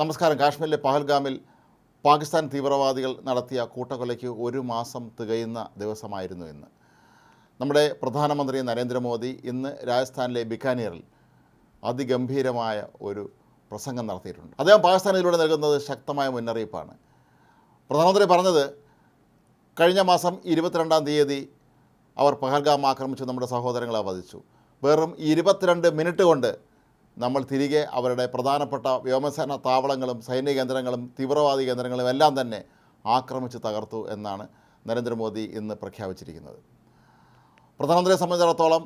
നമസ്കാരം. കാശ്മീരിലെ പഹൽഗാമിൽ പാകിസ്ഥാൻ തീവ്രവാദികൾ നടത്തിയ കൂട്ടക്കൊലയ്ക്ക് ഒരു മാസം തികയുന്ന ദിവസമായിരുന്നു ഇന്ന്. നമ്മുടെ പ്രധാനമന്ത്രി നരേന്ദ്രമോദി ഇന്ന് രാജസ്ഥാനിലെ ബിക്കാനീറിൽ അതിഗംഭീരമായ ഒരു പ്രസംഗം നടത്തിയിട്ടുണ്ട്. അദ്ദേഹം പാകിസ്ഥാനിലൂടെ നൽകുന്നത് ശക്തമായ മുന്നറിയിപ്പാണ്. പ്രധാനമന്ത്രി പറഞ്ഞത് കഴിഞ്ഞ മാസം ഇരുപത്തിരണ്ടാം തീയതി അവർ പഹൽഗാം ആക്രമിച്ചു നമ്മുടെ സഹോദരങ്ങളെ വധിച്ചു. വെറും ഇരുപത്തിരണ്ട് മിനിറ്റ് കൊണ്ട് നമ്മൾ തിരികെ അവരുടെ പ്രധാനപ്പെട്ട വ്യോമസേന താവളങ്ങളും സൈനിക കേന്ദ്രങ്ങളും തീവ്രവാദി കേന്ദ്രങ്ങളും എല്ലാം തന്നെ ആക്രമിച്ച് തകർത്തു എന്നാണ് നരേന്ദ്രമോദി ഇന്ന് പ്രഖ്യാപിച്ചിരിക്കുന്നത്. പ്രധാനമന്ത്രിയെ സംബന്ധിച്ചിടത്തോളം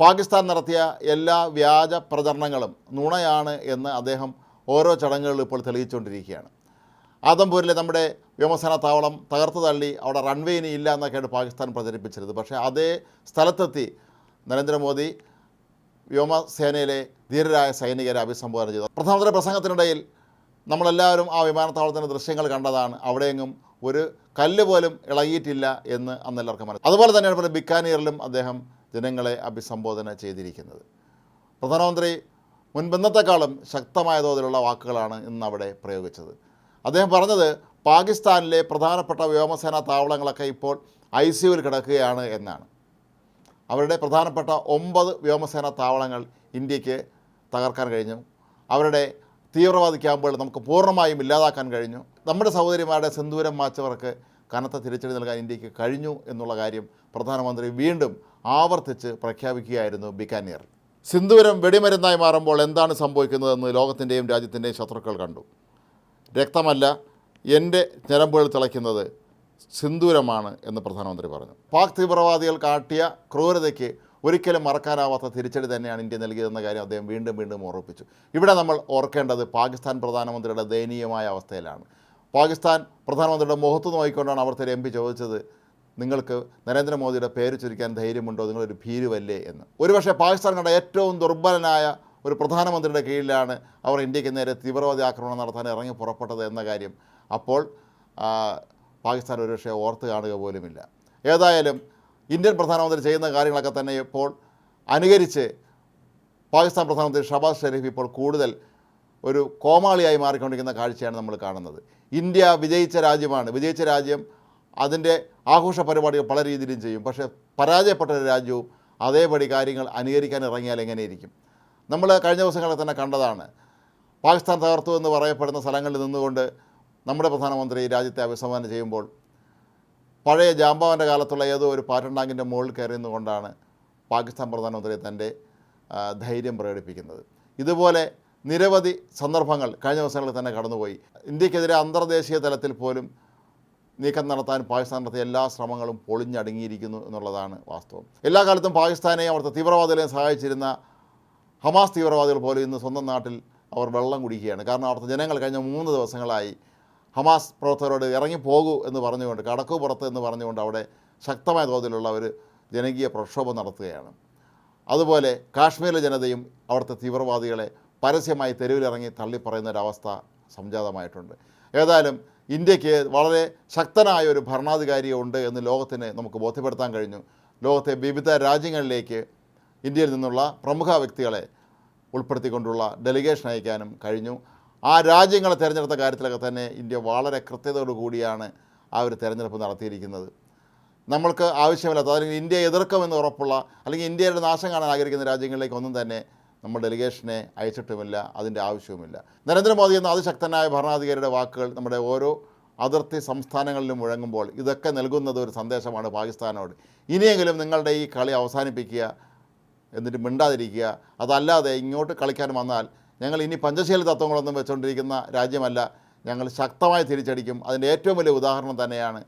പാകിസ്ഥാൻ നടത്തിയ എല്ലാ വ്യാജ പ്രചരണങ്ങളും നുണയാണ് എന്ന് അദ്ദേഹം ഓരോ ചടങ്ങുകളിലും ഇപ്പോൾ തെളിയിച്ചുകൊണ്ടിരിക്കുകയാണ്. ആദംപൂരിലെ നമ്മുടെ വ്യോമസേന താവളം തകർത്തു തള്ളി അവിടെ റൺവേ ഇനി ഇല്ല എന്നൊക്കെയാണ് പാകിസ്ഥാൻ പ്രചരിപ്പിച്ചിരുന്നത്. പക്ഷേ അതേ സ്ഥലത്തെത്തി നരേന്ദ്രമോദി വ്യോമസേനയിലെ ധീരരായ സൈനികരെ അഭിസംബോധന ചെയ്തു. പ്രധാനമന്ത്രി പ്രസംഗത്തിനിടയിൽ നമ്മളെല്ലാവരും ആ വിമാനത്താവളത്തിന്റെ ദൃശ്യങ്ങൾ കണ്ടതാണ്. അവിടെയെങ്ങും ഒരു കല്ല് പോലും ഇളകിയിട്ടില്ല എന്ന് അന്ന് എല്ലാവർക്കും മനസ്സിലായി അതുപോലെ തന്നെയാണ് ഇപ്പോൾ ബിക്കാനീറിലും അദ്ദേഹം ജനങ്ങളെ അഭിസംബോധന ചെയ്തിരിക്കുന്നത്. പ്രധാനമന്ത്രി മുൻപെന്നത്തെക്കാളും ശക്തമായ തോതിലുള്ള വാക്കുകളാണ് ഇന്ന് അവിടെ പ്രയോഗിച്ചത്. അദ്ദേഹം പറഞ്ഞത് പാകിസ്ഥാനിലെ പ്രധാനപ്പെട്ട വ്യോമസേനാ താവളങ്ങളൊക്കെ ഇപ്പോൾ ഐ സിയുവിൽ കിടക്കുകയാണ് എന്നാണ്. അവരുടെ പ്രധാനപ്പെട്ട ഒമ്പത് വ്യോമസേന താവളങ്ങൾ ഇന്ത്യയ്ക്ക് തകർക്കാൻ കഴിഞ്ഞു. അവരുടെ തീവ്രവാദി ക്യാമ്പുകൾ നമുക്ക് പൂർണമായും ഇല്ലാതാക്കാൻ കഴിഞ്ഞു. നമ്മുടെ സഹോദരിമാരുടെ സിന്ദൂരം മാച്ചവർക്ക് കനത്ത തിരിച്ചടി നൽകാൻ ഇന്ത്യയ്ക്ക് കഴിഞ്ഞു എന്നുള്ള കാര്യം പ്രധാനമന്ത്രി വീണ്ടും ആവർത്തിച്ച് പ്രഖ്യാപിക്കുകയായിരുന്നു ബിക്കാനിയർ സിന്ദൂരം വെടിമരുന്നായി മാറുമ്പോൾ എന്താണ് സംഭവിക്കുന്നതെന്ന് ലോകത്തിന്റെയും രാജ്യത്തിന്റെയും ശത്രുക്കൾ കണ്ടു. രക്തമല്ല എന്റെ ഞരമ്പുകൾ തിളയ്ക്കുന്നത് സിന്ദൂരമാണ് എന്ന് പ്രധാനമന്ത്രി പറഞ്ഞു. പാക് തീവ്രവാദികൾ കാട്ടിയ ക്രൂരതയ്ക്ക് ഒരിക്കലും മറക്കാനാവാത്ത തിരിച്ചടി തന്നെയാണ് ഇന്ത്യ നൽകിയതെന്ന കാര്യം അദ്ദേഹം വീണ്ടും വീണ്ടും ഓർപ്പിച്ചു ഇവിടെ നമ്മൾ ഓർക്കേണ്ടത് പാകിസ്ഥാൻ പ്രധാനമന്ത്രിയുടെ ദയനീയമായ അവസ്ഥയിലാണ്. പാകിസ്ഥാൻ പ്രധാനമന്ത്രിയുടെ മുഖത്ത് നോക്കിക്കൊണ്ടാണ് അവർ എം പി ചോദിച്ചത് നിങ്ങൾക്ക് നരേന്ദ്രമോദിയുടെ പേര് ചുരുക്കാൻ ധൈര്യമുണ്ടോ? നിങ്ങളൊരു ഭീരുവല്ലേ? എന്ന്. ഒരുപക്ഷെ പാകിസ്ഥാൻ കണ്ട ഏറ്റവും ദുർബലനായ ഒരു പ്രധാനമന്ത്രിയുടെ കീഴിലാണ് അവർ ഇന്ത്യയ്ക്ക് നേരെ തീവ്രവാദി ആക്രമണം നടത്താൻ ഇറങ്ങി പുറപ്പെട്ടത് എന്ന കാര്യം. അപ്പോൾ പാകിസ്ഥാൻ ഒരുപക്ഷെ ഓർത്ത് കാണുക പോലുമില്ല. ഏതായാലും ഇന്ത്യൻ പ്രധാനമന്ത്രി ചെയ്യുന്ന കാര്യങ്ങളൊക്കെ തന്നെ ഇപ്പോൾ അനുകരിച്ച് പാകിസ്ഥാൻ പ്രധാനമന്ത്രി ഷബാസ് ഷെരീഫ് ഇപ്പോൾ കൂടുതൽ ഒരു കോമാളിയായി മാറിക്കൊണ്ടിരിക്കുന്ന കാഴ്ചയാണ് നമ്മൾ കാണുന്നത്. ഇന്ത്യ വിജയിച്ച രാജ്യമാണ്. വിജയിച്ച രാജ്യം അതിന്റെ ആഘോഷ പരിപാടികൾ പല രീതിയിലും ചെയ്യും. പക്ഷേ പരാജയപ്പെട്ട ഒരു രാജ്യവും അതേപടി കാര്യങ്ങൾ അനുകരിക്കാൻ ഇറങ്ങിയാൽ എങ്ങനെയിരിക്കും? നമ്മൾ കഴിഞ്ഞ ദിവസങ്ങളിൽ തന്നെ കണ്ടതാണ്. പാകിസ്ഥാൻ തകർത്തു എന്ന് പറയപ്പെടുന്ന സ്ഥലങ്ങളിൽ നിന്നുകൊണ്ട് നമ്മുടെ പ്രധാനമന്ത്രി രാജ്യത്തെ അഭിസംബോധന ചെയ്യുമ്പോൾ പഴയ ജാമ്പാവന്റെ കാലത്തുള്ള ഏതോ ഒരു പാറ്റൺ ടാങ്കിന്റെ മുകളിൽ കയറി നിന്നുകൊണ്ടാണ് പാകിസ്ഥാൻ പ്രധാനമന്ത്രി തന്റെ ധൈര്യം പ്രകടിപ്പിക്കുന്നത്. ഇതുപോലെ നിരവധി സന്ദർഭങ്ങൾ കഴിഞ്ഞ ദിവസങ്ങളിൽ തന്നെ കടന്നുപോയി. ഇന്ത്യക്കെതിരെ അന്തർദേശീയ തലത്തിൽ പോലും നീക്കം നടത്താൻ പാകിസ്ഥാൻ നടത്തിയ എല്ലാ ശ്രമങ്ങളും പൊളിഞ്ഞടങ്ങിയിരിക്കുന്നു എന്നുള്ളതാണ് വാസ്തവം. എല്ലാ കാലത്തും പാകിസ്ഥാനെയും അവിടുത്തെ തീവ്രവാദികളെയും സഹായിച്ചിരുന്ന ഹമാസ് തീവ്രവാദികൾ പോലും ഇന്ന് സ്വന്തം നാട്ടിൽ അവർ വെള്ളം കുടിക്കുകയാണ്. കാരണം അവിടുത്തെ ജനങ്ങൾ കഴിഞ്ഞ മൂന്ന് ദിവസങ്ങളായി ഹമാസ് പ്രവർത്തകരോട് ഇറങ്ങിപ്പോകൂ എന്ന് പറഞ്ഞുകൊണ്ട് കടക്കു പുറത്ത് എന്ന് പറഞ്ഞുകൊണ്ട് അവിടെ ശക്തമായ തോതിലുള്ള ഒരു ജനകീയ പ്രക്ഷോഭം നടത്തുകയാണ്. അതുപോലെ കാശ്മീരിലെ ജനതയും അവിടുത്തെ തീവ്രവാദികളെ പരസ്യമായി തെരുവിലിറങ്ങി തള്ളിപ്പറയുന്ന ഒരവസ്ഥ സംജാതമായിട്ടുണ്ട്. ഏതായാലും ഇന്ത്യയ്ക്ക് വളരെ ശക്തനായ ഒരു ഭരണാധികാരി ഉണ്ട് എന്ന് ലോകത്തിന് നമുക്ക് ബോധ്യപ്പെടുത്താൻ കഴിഞ്ഞു. ലോകത്തെ വിവിധ രാജ്യങ്ങളിലേക്ക് ഇന്ത്യയിൽ നിന്നുള്ള പ്രമുഖ വ്യക്തികളെ ഉൾപ്പെടുത്തിക്കൊണ്ടുള്ള ഡെലിഗേഷൻ അയക്കാനും കഴിഞ്ഞു. ആ രാജ്യങ്ങളെ തിരഞ്ഞെടുത്ത കാര്യത്തിലൊക്കെ തന്നെ ഇന്ത്യ വളരെ കൃത്യതയോടു കൂടിയാണ് ആ ഒരു തിരഞ്ഞെടുപ്പ് നടത്തിയിരിക്കുന്നത്. നമ്മൾക്ക് ആവശ്യമില്ലാത്ത അല്ലെങ്കിൽ ഇന്ത്യ എതിർക്കുമെന്ന് ഉറപ്പുള്ള അല്ലെങ്കിൽ ഇന്ത്യയുടെ നാശം കാണാൻ ആഗ്രഹിക്കുന്ന രാജ്യങ്ങളിലേക്ക് ഒന്നും തന്നെ നമ്മൾ ഡെലിഗേഷനെ അയച്ചിട്ടുമില്ല അതിന്റെ ആവശ്യവുമില്ല. നരേന്ദ്രമോദി എന്ന അതിശക്തനായ ഭരണാധികാരിയുടെ വാക്കുകൾ നമ്മുടെ ഓരോ അതിർത്തി സംസ്ഥാനങ്ങളിലും മുഴങ്ങുമ്പോൾ ഇതൊക്കെ നൽകുന്നത് ഒരു സന്ദേശമാണ് പാകിസ്ഥാനോട്. ഇനിയെങ്കിലും നിങ്ങളുടെ ഈ കളി അവസാനിപ്പിക്കുക എന്നിട്ട് മിണ്ടാതിരിക്കുക അതല്ലാതെ ഇങ്ങോട്ട് കളിക്കാൻ വന്നാൽ ഞങ്ങൾ ഇനി പഞ്ചശീല തത്വങ്ങളൊന്നും വെച്ചുകൊണ്ടിരിക്കുന്ന രാജ്യമല്ല. ഞങ്ങൾ ശക്തമായി തിരിച്ചടിക്കും. അതിന്റെ ഏറ്റവും വലിയ ഉദാഹരണം തന്നെയാണ്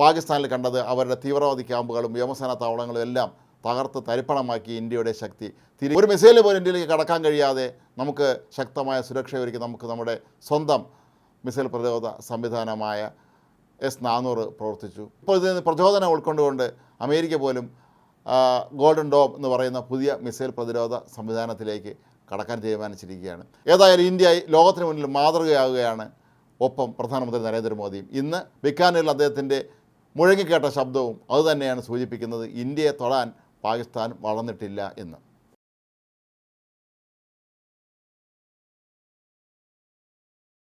പാകിസ്ഥാനിൽ കണ്ടത്. അവരുടെ തീവ്രവാദി ക്യാമ്പുകളും വ്യോമസേന താവളങ്ങളും എല്ലാം തകർത്ത് തരിപ്പണമാക്കി ഇന്ത്യയുടെ ശക്തി. തിരി ഒരു മിസൈൽ പോലും ഇന്ത്യയിലേക്ക് കടക്കാൻ കഴിയാതെ നമുക്ക് ശക്തമായ സുരക്ഷ ഒരുക്കി നമുക്ക് നമ്മുടെ സ്വന്തം മിസൈൽ പ്രതിരോധ സംവിധാനമായ എസ് നാനൂറ് പ്രവർത്തിച്ചു. ഇപ്പോൾ ഇതിൽ നിന്ന് പ്രചോദനം ഉൾക്കൊണ്ടുകൊണ്ട് അമേരിക്ക പോലും ഗോൾഡൻ ഡോം എന്ന് പറയുന്ന പുതിയ മിസൈൽ പ്രതിരോധ സംവിധാനത്തിലേക്ക് കടക്കാൻ തീരുമാനിച്ചിരിക്കുകയാണ്. ഏതായാലും ഇന്ത്യ ലോകത്തിന് മുന്നിൽ മാതൃകയാവുകയാണ് ഒപ്പം പ്രധാനമന്ത്രി നരേന്ദ്രമോദിയും. ഇന്ന് ബിക്കാനിൽ അദ്ദേഹത്തിന്റെ മുഴങ്ങിക്കേട്ട ശബ്ദവും അതുതന്നെയാണ് സൂചിപ്പിക്കുന്നത്. ഇന്ത്യയെ തൊടാൻ പാകിസ്ഥാൻ വളർന്നിട്ടില്ല എന്ന്.